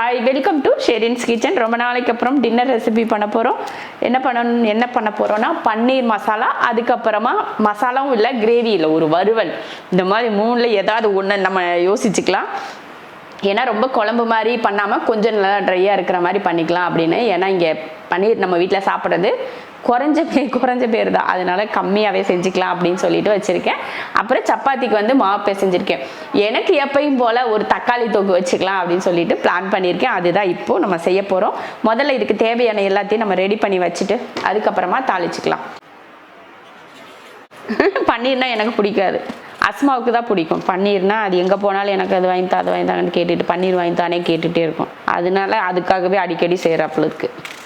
Hi welcome to Sherin's kitchen ரொம்ப நாளைக்கு அப்புறம் டின்னர் ரெசிபி பண்ண போகிறோம் என்ன பண்ணணும் என்ன பண்ண போகிறோம்னா பன்னீர் மசாலா அதுக்கப்புறமா மசாலாவும் இல்லை கிரேவி இல்லை ஒரு வறுவல். இந்த மாதிரி மூணில் ஏதாவது ஒன்று நம்ம யோசிச்சுக்கலாம். ஏன்னா ரொம்ப குழம்பு மாதிரி பண்ணாமல் கொஞ்சம் நல்லா ட்ரையாக இருக்கிற மாதிரி பண்ணிக்கலாம் அப்படின்னு. ஏன்னா இங்கே பன்னீர் நம்ம வீட்டில் சாப்பிட்றது குறைஞ்ச பேர் குறைஞ்ச பேர் தான் அதனால கம்மியாகவே செஞ்சுக்கலாம் அப்படின்னு சொல்லிட்டு வச்சுருக்கேன். அப்புறம் சப்பாத்திக்கு வந்து மாவு பிசைஞ்சிருக்கேன். எனக்கு எப்பயும் போல் ஒரு தக்காளி தொக்கு வச்சுக்கலாம் அப்படின்னு சொல்லிட்டு பிளான் பண்ணியிருக்கேன். அதுதான் இப்போது நம்ம செய்ய போகிறோம் முதல்ல இதுக்கு தேவையான எல்லாத்தையும் நம்ம ரெடி பண்ணி வச்சுட்டு அதுக்கப்புறமா தாளிச்சுக்கலாம். பன்னீர்னா எனக்கு பிடிக்காது. அஸ்மாவுக்கு தான் பிடிக்கும். பன்னீர்னா அது எங்கே போனாலும் எனக்கு அது வாங்கி தா அது வாங்கி தாங்கன்னு கேட்டுட்டு பன்னீர் வாங்கி தானே கேட்டுகிட்டே இருக்கும். அதனால அதுக்காகவே அடிக்கடி செய்கிறாப்புல இருக்குது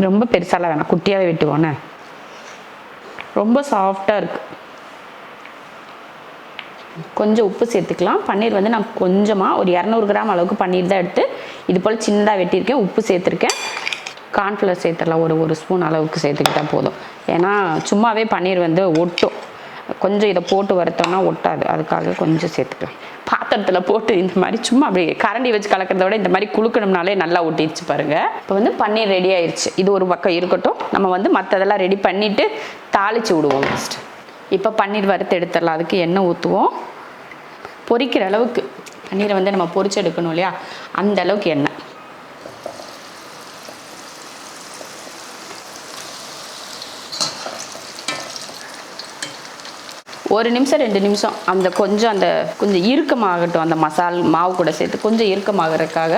ரொம்ப பெருசாலாம் வேணாம். குட்டியாகவே வெட்டுவோண்ணே ரொம்ப சாஃப்டாக இருக்கு. கொஞ்சம் உப்பு சேர்த்துக்கலாம். பன்னீர் வந்து நான் கொஞ்சமாக ஒரு இரநூறு கிராம் அளவுக்கு பன்னீர் தான் எடுத்து இது போல் சின்னதாக வெட்டியிருக்கேன். உப்பு சேர்த்துருக்கேன். கார்ன்ஃப்ளவர் சேர்த்துடலாம். ஒரு ஒரு ஸ்பூன் அளவுக்கு சேர்த்துக்கிட்டால் போதும். ஏன்னா சும்மாவே பன்னீர் வந்து ஒட்டும். கொஞ்சம் இதை போட்டு வறுத்தோம்னா ஒட்டாது. அதுக்காக கொஞ்சம் சேர்த்துக்கலாம் பாத்திரத்தில் போட்டு இந்த மாதிரி சும்மா அப்படி கரண்டி வச்சு கலக்கிறத விட இந்த மாதிரி குழுக்கணும்னாலே நல்லா ஒட்டிடுச்சு பாருங்க. இப்போ வந்து பன்னீர் ரெடி ஆயிடுச்சு இது ஒரு பக்கம் இருக்கட்டும். நம்ம வந்து மற்றதெல்லாம் ரெடி பண்ணிட்டு தாளிச்சு விடுவோம் ஃபஸ்ட்டு இப்போ பன்னீர் வறுத்து எடுத்துடலாம். அதுக்கு எண்ணெய் ஊற்றுவோம் பொரிக்கிற அளவுக்கு. பன்னீரை வந்து நம்ம பொரிச்சு எடுக்கணும் இல்லையா? அந்த அளவுக்கு எண்ணெய். ஒரு நிமிஷம் ரெண்டு நிமிஷம். அந்த கொஞ்சம் அந்த கொஞ்சம் இறுக்கமாகட்டும் அந்த மசால் மாவு கூட சேர்த்து கொஞ்சம் இறுக்கமாகறதுக்காக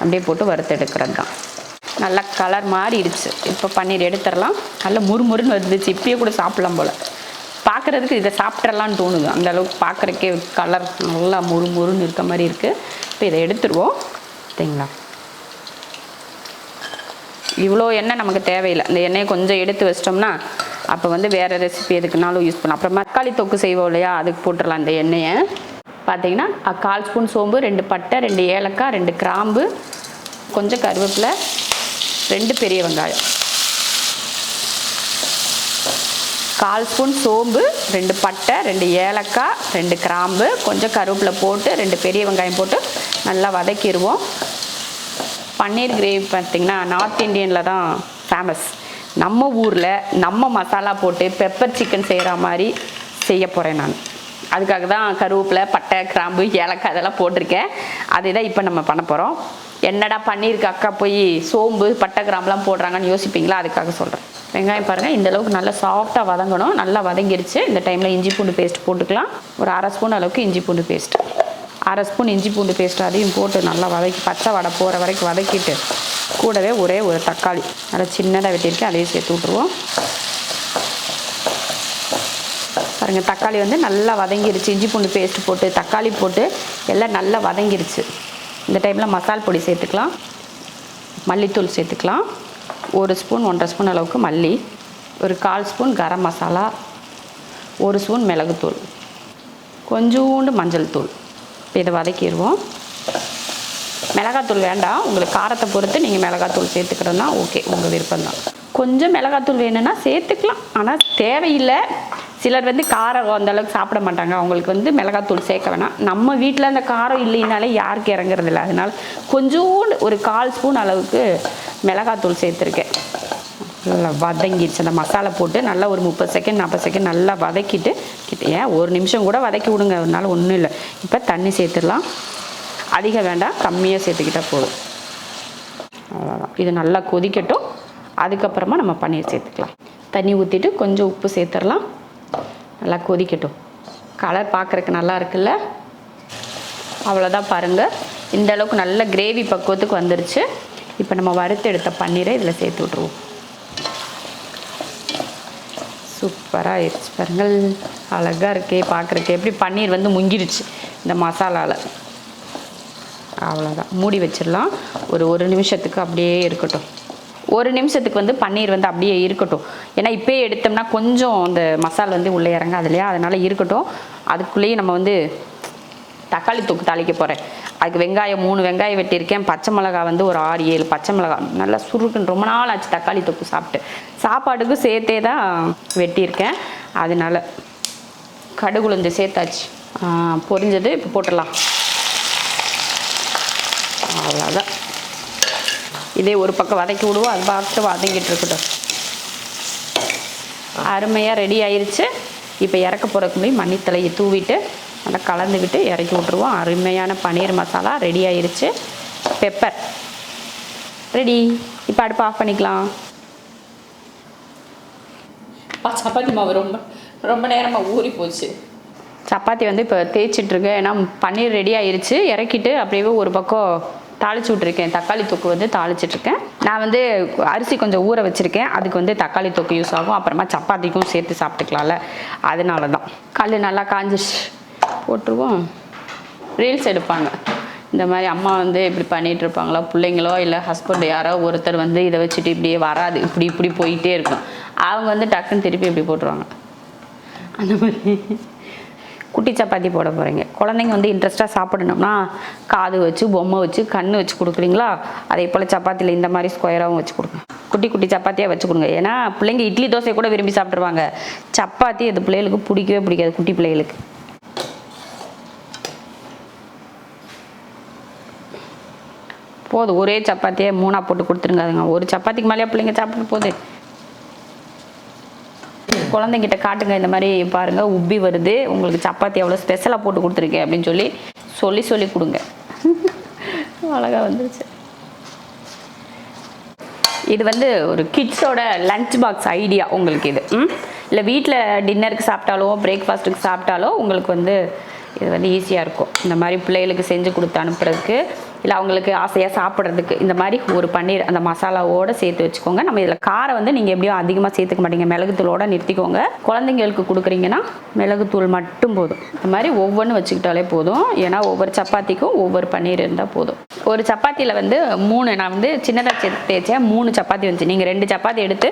அப்படியே போட்டு வறுத்து எடுக்கிறது தான். நல்லா கலர் மாறிடுச்சு. இப்போ பன்னீர் எடுத்துடலாம். நல்லா முறுமுறுன்னு வந்துச்சு. இப்பயே கூட சாப்பிடலாம் போல். பார்க்குறதுக்கு இதை சாப்பிட்றலான்னு தோணுது. அந்த அளவுக்கு பார்க்குறக்கே கலர் நல்லா முறுமுறுன்னு இருக்க மாதிரி இருக்குது இப்போ இதை எடுத்துருவோம். சரிங்களா? இவ்வளோ எண்ணெய் நமக்கு தேவையில்லை. இந்த எண்ணெயை கொஞ்சம் எடுத்து வச்சிட்டோம்னா அப்போ வந்து வேறு ரெசிபி எதுக்குனாலும் யூஸ் பண்ணலாம். அப்புறம் தக்காளி தொக்கு செய்வோம் இல்லையா? அதுக்கு போட்டுடலாம் அந்த எண்ணெயை. பார்த்தீங்கன்னா கால் ஸ்பூன் சோம்பு ரெண்டு பட்டை ரெண்டு ஏலக்காய் ரெண்டு கிராம்பு கொஞ்சம் கருவேப்பிலை ரெண்டு பெரிய வெங்காயம். கால் ஸ்பூன் சோம்பு ரெண்டு பட்டை ரெண்டு ஏலக்காய் ரெண்டு கிராம்பு கொஞ்சம் கருவேப்பிலை போட்டு ரெண்டு பெரிய வெங்காயம் போட்டு நல்லா வதக்கிடுவோம். பன்னீர் கிரேவி பார்த்தீங்கன்னா நார்த் இந்தியனில் தான் ஃபேமஸ் நம்ம ஊரில் நம்ம மசாலா போட்டு பெப்பர் சிக்கன் செய்கிற மாதிரி செய்ய போகிறேன் நான். அதுக்காக தான் கருவேப்பிலை பட்டை கிராம்பு ஏலக்காய் இதெல்லாம் போட்டிருக்கேன். அதை தான் இப்போ நம்ம பண்ண போகிறோம் என்னடா பன்னீருக்கு அக்கா போய் சோம்பு பட்டை கிராம்புலாம் போடுறாங்கன்னு யோசிப்பீங்களா? அதுக்காக சொல்கிறேன் வெங்காயம் பாருங்கள் இந்த அளவுக்கு நல்லா சாஃப்டாக வதங்கணும். நல்லா வதங்கிருச்சு. இந்த டைமில் இஞ்சி பூண்டு பேஸ்ட் போட்டுக்கலாம். ஒரு அரை ஸ்பூன் அளவுக்கு இஞ்சி பூண்டு பேஸ்ட் அரை ஸ்பூன் இஞ்சி பூண்டு பேஸ்ட் அதையும் போட்டு நல்லா வதக்கி பச்சை வடை போகிற வரைக்கும் வதக்கிட்டு கூடவே ஒரே ஒரு தக்காளி. நல்லா சின்னதாக வெட்டியிருக்கேன். அதையும் சேர்த்து விட்ருவோம் பாருங்கள் தக்காளி வந்து நல்லா வதங்கிருச்சு. இஞ்சி பூண்டு பேஸ்ட் போட்டு தக்காளி போட்டு எல்லாம் நல்லா வதங்கிருச்சு. இந்த டைமில் மசால் பொடி சேர்த்துக்கலாம். மல்லித்தூள் சேர்த்துக்கலாம். ஒரு ஸ்பூன் ஒன்றரை ஸ்பூன் அளவுக்கு மல்லி. ஒரு கால் ஸ்பூன் கரம் மசாலா. ஒரு ஸ்பூன் மிளகுத்தூள். கொஞ்சோண்டு மஞ்சள் தூள். இப்போ இதை வதக்கிடுவோம். மிளகாத்தூள் வேண்டாம். உங்களுக்கு காரத்தை பொறுத்து நீங்கள் மிளகாத்தூள் சேர்த்துக்கிறதுனா ஓகே உங்கள் விருப்பம் தான் கொஞ்சம் மிளகாத்தூள் வேணும்னா சேர்த்துக்கலாம். ஆனால் தேவையில்லை. சிலர் வந்து காரம் அந்த அளவுக்கு சாப்பிட மாட்டாங்க. அவங்களுக்கு வந்து மிளகாத்தூள் சேர்க்க வேணாம். நம்ம வீட்டில் அந்த காரம் இல்லைனாலே யாருக்கு இறங்குறது இல்லை. அதனால கொஞ்சோண்டு ஒரு கால் ஸ்பூன் அளவுக்கு மிளகாத்தூள் சேர்த்துருக்கேன். நல்லா வதங்கிடுச்சு அந்த மசாலா போட்டு நல்லா ஒரு முப்பது செகண்ட் நாற்பது செகண்ட் நல்லா வதக்கிட்டு கிட்ட ஏன் ஒரு நிமிஷம் கூட வதக்கி விடுங்க. அதனால ஒன்றும் இல்லை. இப்போ தண்ணி சேர்த்துடலாம். அதிகம் வேண்டாம் கம்மியாக சேர்த்துக்கிட்டால் போதும். அவ்வளோதான் இது நல்லா கொதிக்கட்டும். அதுக்கப்புறமா நம்ம பன்னீர் சேர்த்துக்கலாம். தண்ணி ஊற்றிட்டு கொஞ்சம் உப்பு சேர்த்துடலாம். நல்லா கொதிக்கட்டும். கலர் பார்க்குறக்கு நல்லா இருக்குல்ல? அவ்வளோதான் பாருங்கள் இந்த அளவுக்கு நல்ல கிரேவி பக்குவத்துக்கு வந்துருச்சு. இப்போ நம்ம வறுத்து எடுத்த பன்னீரை இதில் சேர்த்து விட்ருவோம் சூப்பராக ஆயிடுச்சு பாருங்கள். அழகாக இருக்கே பார்க்குறக்கு எப்படி பன்னீர் வந்து முங்கிடுச்சு இந்த மசாலாவில் அவ்வளோதான் மூடி வச்சிடலாம். ஒரு ஒரு நிமிஷத்துக்கு அப்படியே இருக்கட்டும். ஒரு நிமிஷத்துக்கு வந்து பன்னீர் வந்து அப்படியே இருக்கட்டும். ஏன்னா இப்போயே எடுத்தோம்னா கொஞ்சம் அந்த மசால் வந்து உள்ளே இறங்காது இல்லையா? அதனால் இருக்கட்டும். அதுக்குள்ளேயே நம்ம வந்து தக்காளி தொக்கு தாளிக்க போகிறேன் அதுக்கு வெங்காயம் மூணு வெங்காயம் வெட்டியிருக்கேன். பச்சை மிளகா வந்து ஒரு ஆறு ஏழு பச்சை மிளகா. நல்லா சுருக்குன்னு ரொம்ப நாள் ஆச்சு தக்காளி தொக்கு சாப்பிட்டு. சாப்பாடுக்கு சேர்த்தே தான் வெட்டியிருக்கேன். அதனால கடுகுளுந்து சேர்த்தாச்சு. பொரிஞ்சது. இப்போ போட்டுடலாம். அவ்வளோதான் இதே ஒரு பக்கம் வதக்கி விடுவோம் அது பார்த்து வதங்கிட்டு இருக்கட்டும். அருமையாக ரெடி ஆயிருச்சு. இப்போ இறக்க போகிறதுக்கு முன்னாடி மல்லித்தலையை தூவிட்டு நல்லா கலந்துக்கிட்டு இறக்கி விட்ருவோம் அருமையான பன்னீர் மசாலா ரெடி ஆயிருச்சு. பெப்பர் ரெடி இப்போ அடுப்பு ஆஃப் பண்ணிக்கலாம். சப்பாத்தி மாவு ரொம்ப ரொம்ப நேரமாக ஊறி போச்சு. சப்பாத்தி வந்து இப்போ தேய்ச்சிட்ருக்கேன் ஏன்னா பன்னீர் ரெடி ஆயிருச்சு. இறக்கிட்டு அப்படியே ஒரு பக்கம் தாளிச்சு விட்ருக்கேன் தக்காளி தொக்கு வந்து தாளிச்சிட்ருக்கேன். நான் வந்து அரிசி கொஞ்சம் ஊற வச்சுருக்கேன். அதுக்கு வந்து தக்காளி தொக்கு யூஸ் ஆகும். அப்புறமா சப்பாத்திக்கும் சேர்த்து சாப்பிட்டுக்கலாம்ல. அதனால தான் கல் நல்லா காஞ்சிச்சு போட்டுருவோம். ரீல்ஸ் எடுப்பாங்க. இந்த மாதிரி அம்மா வந்து இப்படி பண்ணிகிட்டு இருப்பாங்களா பிள்ளைங்களோ இல்லை ஹஸ்பண்ட் யாரோ ஒருத்தர் வந்து இதை வச்சுட்டு இப்படியே வராது. இப்படி இப்படி போயிட்டே இருக்கும். அவங்க வந்து டக்குன்னு திருப்பி இப்படி போட்டுருவாங்க. அந்த மாதிரி. குட்டி சப்பாத்தி போட போகிறீங்க குழந்தைங்க வந்து இன்ட்ரெஸ்ட்டாக சாப்பிடணும்னா காது வச்சு பொம்மை வச்சு கண் வச்சு கொடுக்குறீங்களா? அதே போல் சப்பாத்தியில் இந்த மாதிரி ஸ்கொயராகவும் வச்சு கொடுங்க. குட்டி குட்டி சப்பாத்தியாக வச்சு கொடுங்க. ஏன்னா பிள்ளைங்க இட்லி தோசை கூட விரும்பி சாப்பிட்ருவாங்க சப்பாத்தி அது பிள்ளைகளுக்கு பிடிக்கவே பிடிக்காது குட்டி பிள்ளைகளுக்கு. போதும். ஒரே சப்பாத்தியே மூணாக போட்டு கொடுத்துருங்க. அதுங்க ஒரு சப்பாத்திக்கு மேலேயே பிள்ளைங்க சாப்பிட்டு போகுது. குழந்தைங்கிட்ட காட்டுங்க இந்த மாதிரி பாருங்க உப்பி வருது. உங்களுக்கு சப்பாத்தி எவ்வளோ ஸ்பெஷலாக போட்டு கொடுத்துருக்கேன் அப்படின்னு சொல்லி சொல்லி சொல்லி கொடுங்க. அழகாக வந்துருச்சு. இது வந்து ஒரு கிட்ஸோட லஞ்ச் பாக்ஸ் ஐடியா உங்களுக்கு இது. ம்? இல்லை வீட்டில் டின்னருக்கு சாப்பிட்டாலோ பிரேக்ஃபாஸ்ட்டுக்கு சாப்பிட்டாலோ உங்களுக்கு வந்து இது வந்து ஈஸியாக இருக்கும். இந்த மாதிரி பிள்ளைகளுக்கு செஞ்சு கொடுத்து அனுப்புறதுக்கு இல்லை அவங்களுக்கு ஆசையாக சாப்பிட்றதுக்கு. இந்த மாதிரி ஒரு பன்னீர் அந்த மசாலாவோட சேர்த்து வச்சுக்கோங்க. நம்ம இதில் காரம் வந்து நீங்கள் எப்படியும் அதிகமாக சேர்த்துக்க மாட்டீங்க. மிளகுத்தூளோட நிறுத்திக்கோங்க. குழந்தைங்களுக்கு கொடுக்குறீங்கன்னா மிளகுத்தூள் மட்டும் போதும். இந்த மாதிரி ஒவ்வொன்று வச்சுக்கிட்டாலே போதும். ஏன்னா ஒவ்வொரு சப்பாத்திக்கும் ஒவ்வொரு பன்னீர் இருந்தால் போதும். ஒரு சப்பாத்தியில் வந்து மூணு நான் வந்து சின்னதாக தேய்ச்சேன். மூணு சப்பாத்தி வந்துச்சு. நீங்கள் ரெண்டு சப்பாத்தி எடுத்து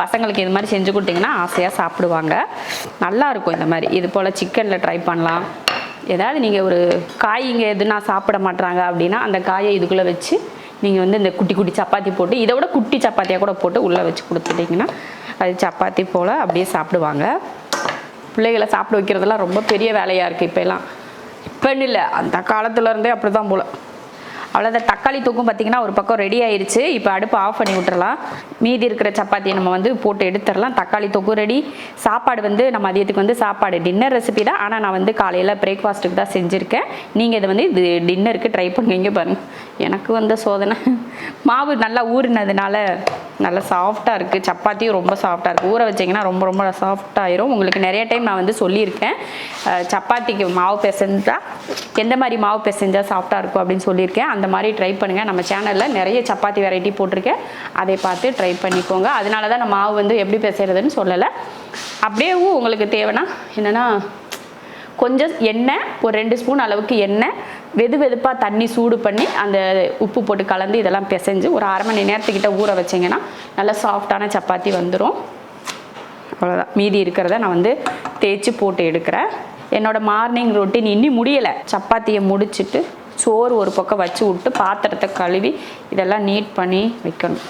பசங்களுக்கு இது மாதிரி செஞ்சு கொடுத்தீங்கன்னா ஆசையாக சாப்பிடுவாங்க. நல்லாயிருக்கும் இந்த மாதிரி. இது போல் சிக்கனில் ட்ரை பண்ணலாம். ஏதாவது நீங்கள் ஒரு காய்ங்க எதுனா சாப்பிட மாட்றாங்க அப்படின்னா அந்த காயை இதுக்குள்ளே வச்சு நீங்கள் வந்து இந்த குட்டி குட்டி சப்பாத்தி போட்டு இதை விட குட்டி சப்பாத்தியாக கூட போட்டு உள்ளே வச்சு கொடுத்துட்டிங்கன்னா அது சப்பாத்தி போல் அப்படியே சாப்பிடுவாங்க. பிள்ளைகளை சாப்பிட வைக்கிறதெல்லாம் ரொம்ப பெரிய வேலையாக இருக்குது இப்போலாம் இப்போன்னு இல்லை அந்த காலத்துலேருந்தே அப்படி தான் போல். அவ்வளோதான் தக்காளி தூக்கும் பார்த்தீங்கன்னா ஒரு பக்கம் ரெடி ஆயிடுச்சு இப்போ அடுப்பு ஆஃப் பண்ணி விட்டுறலாம். மீதி இருக்கிற சப்பாத்தியை நம்ம வந்து போட்டு எடுத்துடலாம். தக்காளி தொக்கு ரெடி சாப்பாடு வந்து நம்ம மதியத்துக்கு வந்து சாப்பாடு டின்னர் ரெசிபி தான். ஆனால் நான் வந்து காலையில் பிரேக்ஃபாஸ்ட்டுக்கு தான் செஞ்சுருக்கேன். நீங்கள் இதை வந்து இது டின்னருக்கு ட்ரை பண்ணுவீங்க பாருங்கள் எனக்கு வந்த சோதனை. மாவு நல்லா ஊறினதுனால நல்லா சாஃப்டாக இருக்குது சப்பாத்தியும் ரொம்ப சாஃப்டாக இருக்குது ஊற வச்சிங்கன்னா ரொம்ப ரொம்ப சாஃப்டாயிரும் உங்களுக்கு நிறைய டைம் நான் வந்து சொல்லியிருக்கேன். சப்பாத்திக்கு மாவு பிசைஞ்சால் எந்த மாதிரி மாவு பிசைஞ்சா சாஃப்டாக இருக்கும் அப்படின்னு சொல்லியிருக்கேன். அந்த மாதிரி ட்ரை பண்ணுங்கள் நம்ம சேனலில் நிறைய சப்பாத்தி வெரைட்டி போட்டிருக்கேன். அதை பார்த்து ட்ரை பண்ணிக்கோங்க. அதனால தான் நான் மாவு வந்து எப்படி பிசைகிறதுன்னு சொல்லலை. அப்படியேவும் உங்களுக்கு தேவைன்னா என்னென்னா கொஞ்சம் எண்ணெய் ஒரு ரெண்டு ஸ்பூன் அளவுக்கு எண்ணெய் வெது வெதுப்பாக தண்ணி சூடு பண்ணி அந்த உப்பு போட்டு கலந்து இதெல்லாம் பிசைஞ்சு ஒரு அரை மணி நேரத்துக்கிட்ட ஊற வச்சிங்கன்னா நல்லா சாஃப்டான சப்பாத்தி வந்துடும் அவ்வளோதான் மீதி இருக்கிறத நான் வந்து தேய்ச்சி போட்டு எடுக்கிறேன். என்னோட மார்னிங் ரொட்டீன் இன்னும் முடியலை. சப்பாத்தியை முடிச்சுட்டு சோறு ஒரு பக்கம் வச்சு விட்டு பாத்திரத்தை கழுவி இதெல்லாம் நீட் பண்ணி வைக்கணும்.